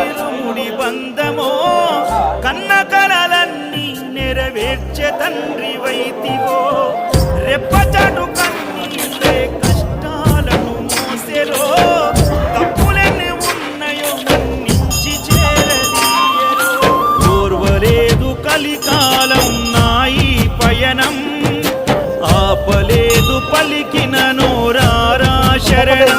ముడి బంధమో కన్న కలలన్నీ నెరవేర్చే తండ్రి వైతివో. రెప్పచడు కన్నీళ్ళే కష్టాలను మోసెలో. పలికిన నోరారా శరణం.